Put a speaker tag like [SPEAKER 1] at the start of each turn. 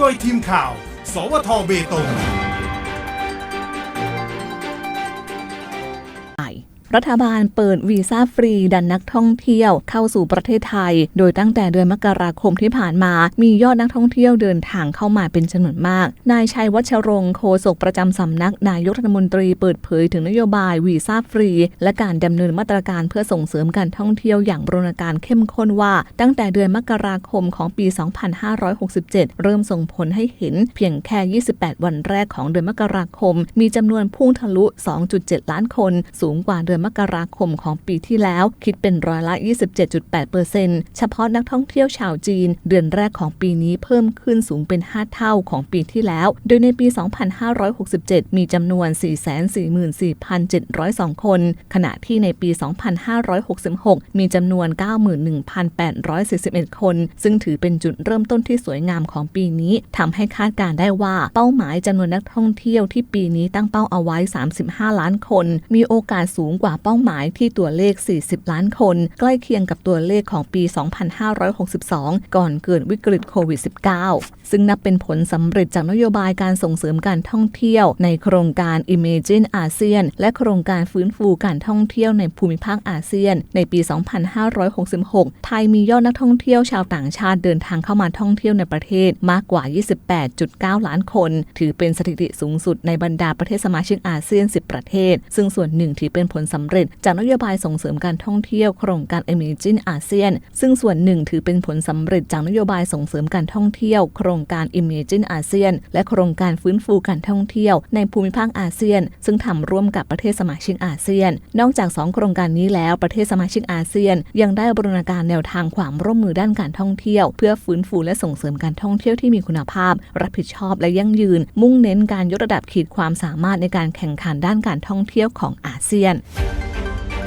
[SPEAKER 1] โดยทีมข่าว สวทเบตง
[SPEAKER 2] รัฐบาลเปิดวีซ่าฟรีดันนักท่องเที่ยวเข้าสู่ประเทศไทย โดยตั้งแต่เดือนมกราคมที่ผ่านมา มียอดนักท่องเที่ยวเดินทางเข้ามาเป็นจำนวนมาก นายชัยวัชรงค์โฆษกประจำสำนักนายกรัฐมนตรีเปิดเผยถึงนโยบายวีซ่าฟรี และการดำเนินมาตรการเพื่อส่งเสริมการท่องเที่ยวอย่างบรณาการเข้มข้นว่า ตั้งแต่เดือนมกราคมของปี 2567 เริ่มส่งผลให้เห็นเพียงแค่ 28 วันแรกของเดือนมกราคม มีจำนวนพุ่งทะลุ 2.7 ล้านคน สูงกว่าเดือนมกราคมของปีที่แล้ว คิดเป็นร้อยละ 27.8%เฉพาะนักท่องเที่ยวชาวจีน เดือนแรกของปีนี้เพิ่มขึ้นสูงเป็น 5 เท่าของปีที่แล้ว โดยในปี 2567 มีจำนวน 444,702 คน ขณะที่ในปี 2566 มีจำนวน 91,841 คน ซึ่งถือเป็นจุดเริ่มต้นที่สวยงามของปีนี้ทำให้คาดการได้ว่าเป้าหมายจำนวนนักท่องเที่ยวที่ปีนี้ตั้งเป้าเอาไว้ 35 ล้านคน มีโอกาสสูงกว่าเป้าหมายที่ตัวเลข 40 ล้านคน ใกล้เคียงกับตัวเลขของปี 2562 ก่อนเกิดวิกฤตโควิด -19 ซึ่งนับเป็นผลสำเร็จจากนโยบายการส่งเสริมการท่องเที่ยว ในโครงการ Imagine อาเซียนและโครงการฟื้นฟูการท่องเที่ยวในภูมิภาคอาเซียน ในปี 2566 ไทยมียอดนักท่องเที่ยวชาวต่างชาติเดินทางเข้ามาท่องเที่ยวในประเทศมากกว่า 28.9 ล้านคน ถือเป็นสถิติสูงสุดในบรรดาประเทศสมาชิกอาเซียน 10 ประเทศ ซึ่งส่วนหนึ่งถือเป็นผลสำเร็จ จากนโยบายส่งเสริมการท่องเที่ยวโครงการ Imagine อาเซียนซึ่งส่วนหนึ่งถือเป็นผลสำเร็จจากนโยบายส่งเสริมการท่องเที่ยว โครงการ Imagine อาเซียนและโครงการฟื้นฟูการท่องเที่ยว ในภูมิภาคอาเซียน ซึ่งทำร่วมกับประเทศสมาชิกอาเซียน นอกจาก 2 โครงการนี้แล้วประเทศสมาชิกอาเซียน ยังได้บรณาการแนวทางความร่วมมือด้านการท่องเที่ยว เพื่อฟื้นฟูและส่งเสริมการท่องเที่ยวที่มีคุณภาพ รับผิดชอบและยั่งยืน มุ่งเน้นการยกระดับขีดความสามารถในการแข่งขันด้านการท่องเที่ยวของอาเซียน